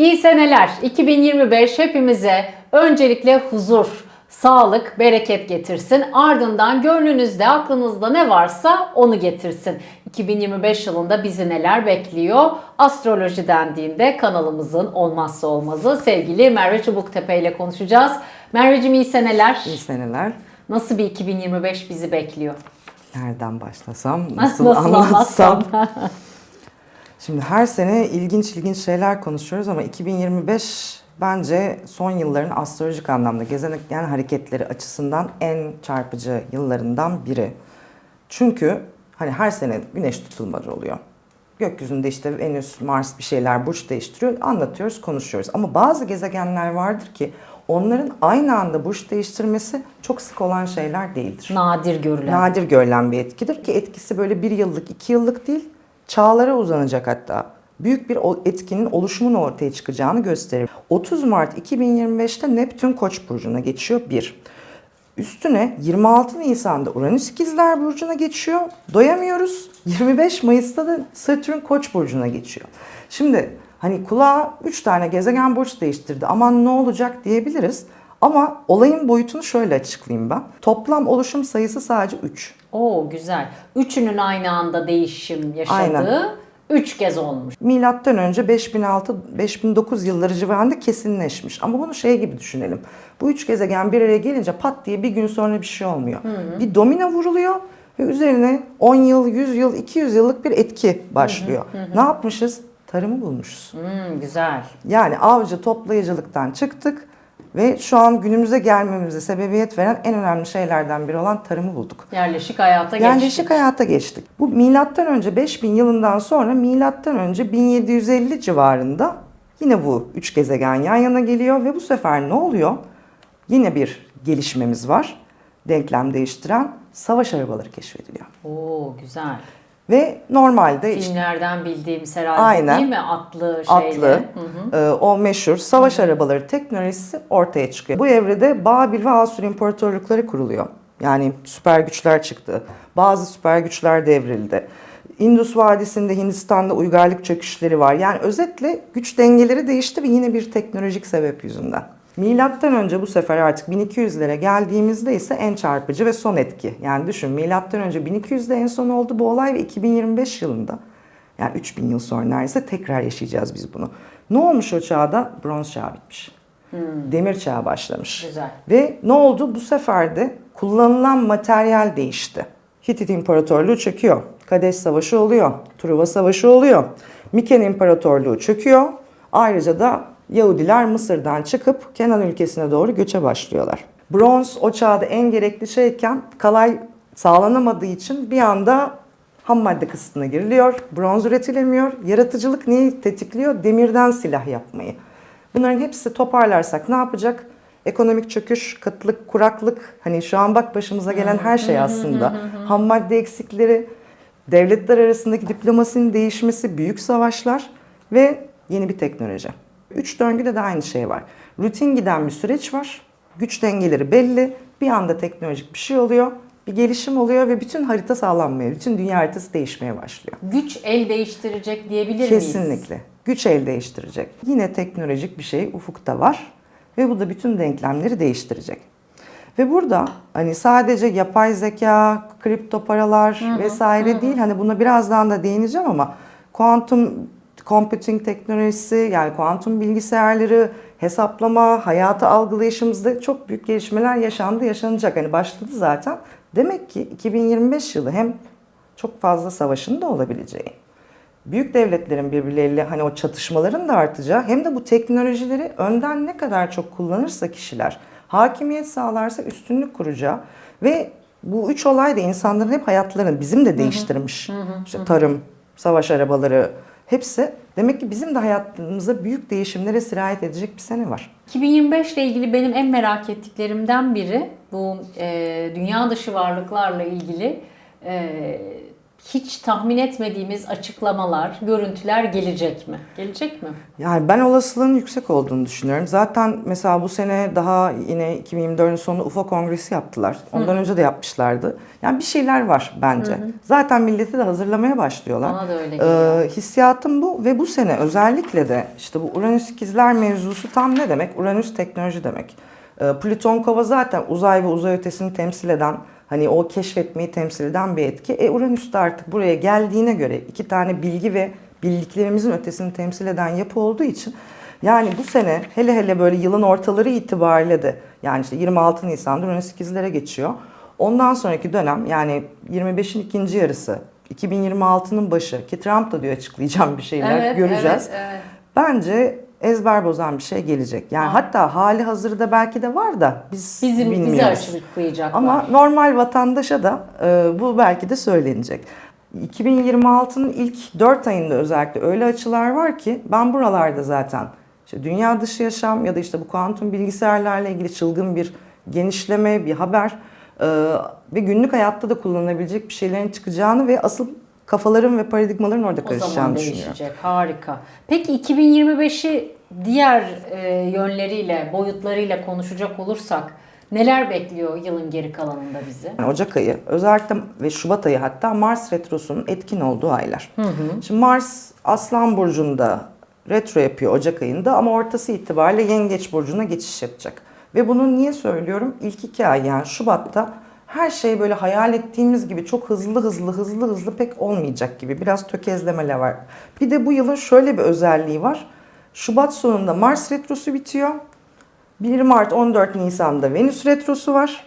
İyi seneler. 2025 hepimize öncelikle huzur, sağlık, bereket getirsin. Ardından gönlünüzde, aklınızda ne varsa onu getirsin. 2025 yılında bizi neler bekliyor? Astroloji dendiğinde kanalımızın olmazsa olmazı sevgili Merve Çubuktepe ile konuşacağız. Merveciğim iyi seneler. İyi seneler. Nasıl bir 2025 bizi bekliyor? Nereden başlasam, Nasıl, nasıl, anlatsam. Şimdi her sene ilginç ilginç şeyler konuşuyoruz ama 2025 bence son yılların astrolojik anlamda gezegen hareketleri açısından en çarpıcı yıllarından biri. Çünkü hani her sene güneş tutulmaları oluyor. Gökyüzünde işte Venüs, Mars bir şeyler burç değiştiriyor. Anlatıyoruz, konuşuyoruz. Ama bazı gezegenler vardır ki onların aynı anda burç değiştirmesi çok sık olan şeyler değildir. Nadir görülen. Nadir görülen bir etkidir ki etkisi böyle bir yıllık, iki yıllık değil, çağlara uzanacak hatta. Büyük bir etkinin oluşumun ortaya çıkacağını gösterir. 30 Mart 2025'te Neptün Koç burcuna geçiyor bir. Üstüne 26 Nisan'da Uranüs İkizler Burcu'na geçiyor. Doyamıyoruz. 25 Mayıs'ta da Satürn Koç burcuna geçiyor. Şimdi hani kulağa 3 tane gezegen burç değiştirdi. Aman ne olacak diyebiliriz. Ama olayın boyutunu şöyle açıklayayım ben. Toplam oluşum sayısı sadece 3. Oo güzel. Üçünün aynı anda değişim yaşadığı Aynen. üç kez olmuş. Milattan önce 5006-5009 yılları civarında kesinleşmiş. Ama bunu şey gibi düşünelim. Bu üç gezegen bir araya gelince pat diye bir gün sonra bir şey olmuyor. Bir domino vuruluyor ve üzerine 10 yıl, 100 yıl, 200 yıllık bir etki başlıyor. Ne yapmışız? Tarımı bulmuşuz. Hmm, güzel. Yani avcı toplayıcılıktan çıktık ve şu an günümüze gelmemize sebebiyet veren en önemli şeylerden biri olan tarımı bulduk. Yerleşik hayata Yerleşik geçtik. hayata geçtik. Bu milattan önce 5000 yılından sonra milattan önce 1750 civarında yine bu üç gezegen yan yana geliyor ve bu sefer ne oluyor? Yine bir gelişmemiz var. Denklem değiştiren savaş arabaları keşfediliyor. Oo güzel. Ve normalde işte Filmlerden bildiğimiz herhalde Aynen. değil mi? Atlı şeyle. atlı Hı hı. e, o meşhur savaş arabaları teknolojisi ortaya çıkıyor. Bu evrede Babil ve Asur imparatorlukları kuruluyor. Yani süper güçler çıktı. Bazı süper güçler devrildi. Indus Vadisi'nde Hindistan'da uygarlık çöküşleri var. Yani özetle güç dengeleri değişti ve yine bir teknolojik sebep yüzünden. Milattan önce bu sefer artık 1200'lere geldiğimizde ise en çarpıcı ve son etki. Yani düşün milattan önce 1200'de en son oldu bu olay ve 2025 yılında yani 3000 yıl sonra neredeyse tekrar yaşayacağız biz bunu. Ne olmuş o çağda? Bronz çağı bitmiş. Demir çağı başlamış. Güzel. Ve ne oldu? Bu sefer de kullanılan materyal değişti. Hitit İmparatorluğu çöküyor. Kadeş Savaşı oluyor. Truva Savaşı oluyor. Miken İmparatorluğu çöküyor. Ayrıca da Yahudiler Mısır'dan çıkıp Kenan ülkesine doğru göçe başlıyorlar. Bronz o çağda en gerekli şeyken kalay sağlanamadığı için bir anda ham madde kısıtına giriliyor. Bronz üretilemiyor. Yaratıcılık neyi tetikliyor? Demirden silah yapmayı. Bunların hepsi toparlarsak ne yapacak? Ekonomik çöküş, kıtlık, kuraklık, hani şu an bak başımıza gelen her şey aslında. Ham madde eksikleri, devletler arasındaki diplomasinin değişmesi, büyük savaşlar ve yeni bir teknoloji. Üç döngüde de aynı şey var. Rutin giden bir süreç var. Güç dengeleri belli. Bir anda teknolojik bir şey oluyor. Bir gelişim oluyor ve bütün harita sağlanmaya, bütün dünya haritası değişmeye başlıyor. Güç el değiştirecek diyebilir miyiz? Kesinlikle. Güç el değiştirecek. Yine teknolojik bir şey ufukta var ve bu da bütün denklemleri değiştirecek. Ve burada hani sadece yapay zeka, kripto paralar vesaire değil hani buna birazdan da değineceğim ama kuantum computing teknolojisi yani kuantum bilgisayarları, hesaplama, hayatı algılayışımızda çok büyük gelişmeler yaşandı, yaşanacak. Hani başladı zaten. Demek ki 2025 yılı hem çok fazla savaşın da olabileceği, büyük devletlerin birbirleriyle hani o çatışmaların da artacağı hem de bu teknolojileri önden ne kadar çok kullanırsa kişiler hakimiyet sağlarsa üstünlük kuracağı ve bu üç olay da insanların hep hayatlarını bizim de değiştirmiş. İşte tarım, savaş arabaları hepsi demek ki bizim de hayatımıza büyük değişimlere sirayet edecek bir sene var. 2025 ile ilgili benim en merak ettiklerimden biri bu e, dünya dışı varlıklarla ilgili e, hiç tahmin etmediğimiz açıklamalar, görüntüler gelecek mi? Gelecek mi? Yani ben olasılığın yüksek olduğunu düşünüyorum. Zaten mesela bu sene daha yine 2024'ün sonunda UFO kongresi yaptılar. Ondan önce de yapmışlardı. Yani bir şeyler var bence. Zaten milleti de hazırlamaya başlıyorlar. Bana da öyle geliyor. Ee, hissiyatım bu ve bu sene özellikle de işte bu Uranüs ikizler mevzusu tam ne demek? Uranüs teknoloji demek. Ee, Plüton kova zaten uzay ve uzay ötesini temsil eden hani o keşfetmeyi temsil eden bir etki. E Uranüs de artık buraya geldiğine göre iki tane bilgi ve bildiklerimizin ötesini temsil eden yapı olduğu için yani bu sene hele hele böyle yılın ortaları itibariyle de yani işte 26 Nisan'da Uranüs ikizlere geçiyor. Ondan sonraki dönem yani 25'in ikinci yarısı 2026'nın başı ki Trump da diyor açıklayacağım bir şeyler göreceğiz. Evet, evet. Bence ezber bozan bir şey gelecek. Yani hatta hali hazırda belki de var da biz Bizim bizi bilmiyoruz. açıklayacaklar. Ama normal vatandaşa da e, bu belki de söylenecek. 2026'nın ilk 4 ayında özellikle öyle açılar var ki ben buralarda zaten işte dünya dışı yaşam ya da işte bu kuantum bilgisayarlarla ilgili çılgın bir genişleme, bir haber e, ve günlük hayatta da kullanılabilecek bir şeylerin çıkacağını ve asıl kafaların ve paradigmaların orada o zaman karışacağını düşünüyorum. değişecek. Harika. Peki 2025'i diğer e, yönleriyle, boyutlarıyla konuşacak olursak neler bekliyor yılın geri kalanında bizi? Yani Ocak ayı özellikle ve Şubat ayı hatta Mars retrosunun etkin olduğu aylar. Şimdi Mars Aslan Burcu'nda retro yapıyor Ocak ayında ama ortası itibariyle Yengeç Burcu'na geçiş yapacak. Ve bunu niye söylüyorum? İlk iki ay yani Şubat'ta her şey böyle hayal ettiğimiz gibi çok hızlı hızlı hızlı hızlı pek olmayacak gibi. Biraz tökezlemeler var. Bir de bu yılın şöyle bir özelliği var. Şubat sonunda Mars retrosu bitiyor. 1 Mart 14 Nisan'da Venüs retrosu var.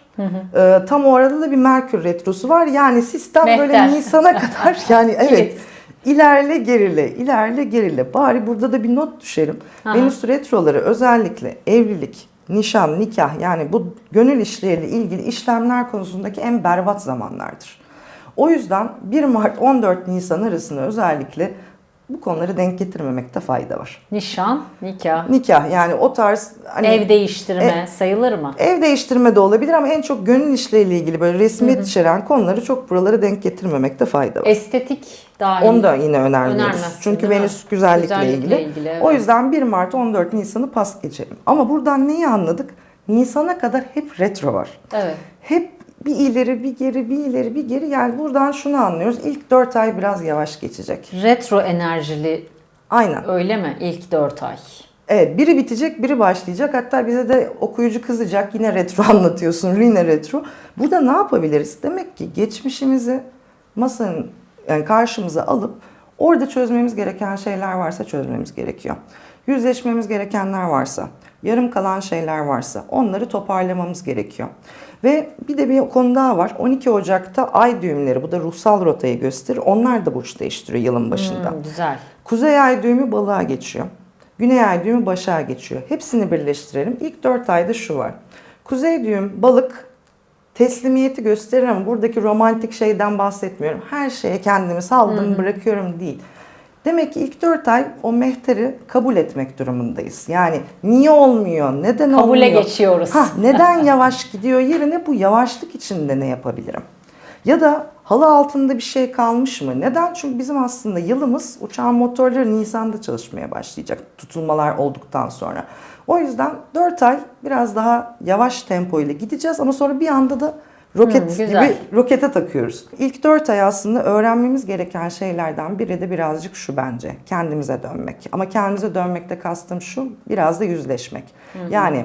Ee, tam o arada da bir Merkür retrosu var. Yani sistem böyle Mehter. Nisan'a kadar yani evet ilerle gerile ilerle gerile. Bari burada da bir not düşelim. Aha. Venüs retroları özellikle evlilik, nişan, nikah yani bu gönül işleriyle ilgili işlemler konusundaki en berbat zamanlardır. O yüzden 1 Mart 14 Nisan arasında özellikle bu konuları denk getirmemekte fayda var. Nişan, nikah, Nikah yani o tarz hani ev değiştirme sayılır mı? Ev değiştirme de olabilir ama en çok gönül işleriyle ilgili böyle resmiyet içeren konuları çok buralara denk getirmemekte fayda var. Estetik dahil. Onu da yine önermiyoruz. Çünkü? Venüs güzellikle, Güzellikle ilgili. ilgili, evet. O yüzden 1 Mart 14 Nisan'ı pas geçelim. Ama buradan neyi anladık? Nisan'a kadar hep retro var. Evet. Hep bir ileri bir geri bir ileri bir geri yani buradan şunu anlıyoruz. İlk 4 ay biraz yavaş geçecek. Retro enerjili Aynen. öyle mi? İlk 4 ay. Evet biri bitecek biri başlayacak. Hatta bize de okuyucu kızacak yine retro anlatıyorsun yine retro. Burada ne yapabiliriz? Demek ki geçmişimizi masanın yani karşımıza alıp orada çözmemiz gereken şeyler varsa çözmemiz gerekiyor. Yüzleşmemiz gerekenler varsa, yarım kalan şeyler varsa onları toparlamamız gerekiyor. Ve bir de bir konu daha var. 12 Ocak'ta ay düğümleri bu da ruhsal rotayı gösterir. Onlar da burç değiştiriyor yılın başında. Hmm, güzel. Kuzey ay düğümü balığa geçiyor. Güney ay düğümü başağa geçiyor. Hepsini birleştirelim. İlk 4 ayda şu var. Kuzey düğüm balık teslimiyeti gösterir ama buradaki romantik şeyden bahsetmiyorum. Her şeye kendimi saldım bırakıyorum değil. Demek ki ilk 4 ay o mehteri kabul etmek durumundayız. Yani niye olmuyor, neden Kabule olmuyor? geçiyoruz. Hah, neden yavaş gidiyor yerine bu yavaşlık içinde ne yapabilirim? Ya da halı altında bir şey kalmış mı? Neden? Çünkü bizim aslında yılımız uçağın motorları Nisan'da çalışmaya başlayacak tutulmalar olduktan sonra. O yüzden 4 ay biraz daha yavaş tempo ile gideceğiz ama sonra bir anda da roket Hmm, gibi rokete takıyoruz. İlk 4 ay aslında öğrenmemiz gereken şeylerden biri de birazcık şu bence. Kendimize dönmek. Ama kendimize dönmekte kastım şu biraz da yüzleşmek. Yani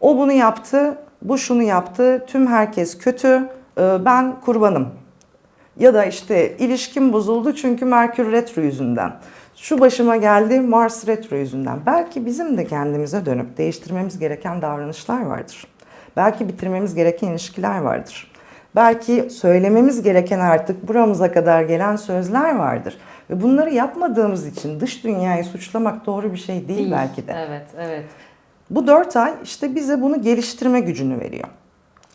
o bunu yaptı, bu şunu yaptı, tüm herkes kötü, e, ben kurbanım. Ya da işte ilişkim bozuldu çünkü Merkür Retro yüzünden. Şu başıma geldi Mars Retro yüzünden. Belki bizim de kendimize dönüp değiştirmemiz gereken davranışlar vardır. Belki bitirmemiz gereken ilişkiler vardır. Belki söylememiz gereken artık buramıza kadar gelen sözler vardır. Ve bunları yapmadığımız için dış dünyayı suçlamak doğru bir şey değil, Değil. belki de. Evet, evet. Bu 4 ay işte bize bunu geliştirme gücünü veriyor.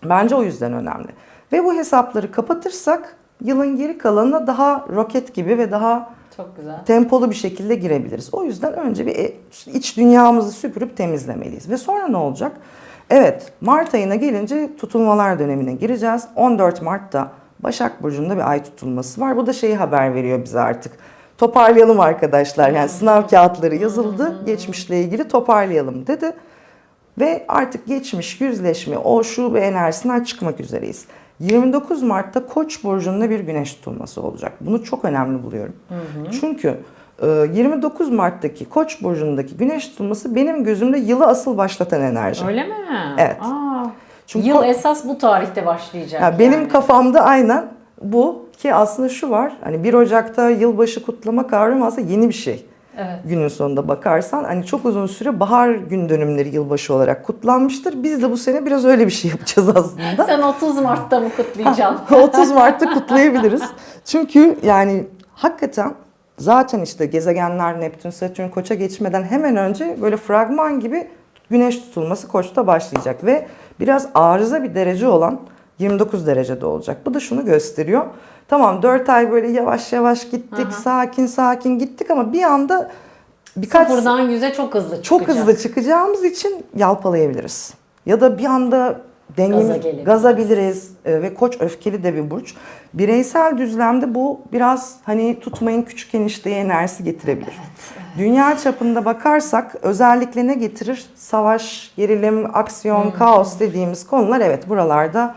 Bence o yüzden önemli. Ve bu hesapları kapatırsak yılın geri kalanına daha roket gibi ve daha Çok güzel. tempolu bir şekilde girebiliriz. O yüzden önce bir e, iç dünyamızı süpürüp temizlemeliyiz. Ve sonra ne olacak? Evet, Mart ayına gelince tutulmalar dönemine gireceğiz. 14 Mart'ta Başak Burcu'nda bir ay tutulması var. Bu da şeyi haber veriyor bize artık. Toparlayalım arkadaşlar. Yani sınav kağıtları yazıldı. Geçmişle ilgili toparlayalım dedi. Ve artık geçmiş, yüzleşme, o şu ve enerjisinden çıkmak üzereyiz. 29 Mart'ta Koç burcunda bir güneş tutulması olacak. Bunu çok önemli buluyorum. Çünkü e, 29 Mart'taki Koç burcundaki güneş tutulması benim gözümde yılı asıl başlatan enerji. Öyle mi? Evet. Aa, Çünkü Yıl esas bu tarihte başlayacak. Ya benim yani. kafamda aynen bu ki aslında şu var. Hani 1 Ocak'ta yılbaşı kutlama kavramı aslında yeni bir şey. Evet. Günün sonunda bakarsan hani çok uzun süre bahar gün dönümleri yılbaşı olarak kutlanmıştır. Biz de bu sene biraz öyle bir şey yapacağız aslında. Sen 30 Mart'ta mı kutlayacaksın? 30 Mart'ta kutlayabiliriz. Çünkü yani hakikaten zaten işte gezegenler Neptün, Satürn Koç'a geçmeden hemen önce böyle fragman gibi güneş tutulması Koç'ta başlayacak ve biraz arıza bir derece olan 29 derecede olacak. Bu da şunu gösteriyor. Tamam 4 ay böyle yavaş yavaş gittik, sakin sakin gittik ama bir anda birkaç Sıfırdan yüze çok hızlı çok çıkacak. hızlı çıkacağımız için yalpalayabiliriz. Ya da bir anda Gaza dengemiz gelebiliriz. gazabiliriz Ee, ve koç öfkeli de bir burç. Bireysel düzlemde bu biraz hani tutmayın küçük enişteye enerjisi getirebilir. Dünya çapında bakarsak özellikle ne getirir? Savaş, gerilim, aksiyon, Hmm. kaos dediğimiz konular evet buralarda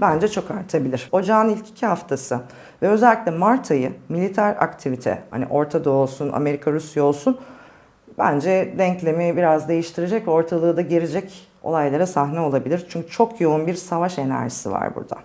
bence çok artabilir. Ocağın ilk iki haftası ve özellikle Mart ayı militer aktivite hani Orta Doğu olsun, Amerika, Rusya olsun bence denklemi biraz değiştirecek ortalığı da gerecek olaylara sahne olabilir. Çünkü çok yoğun bir savaş enerjisi var burada.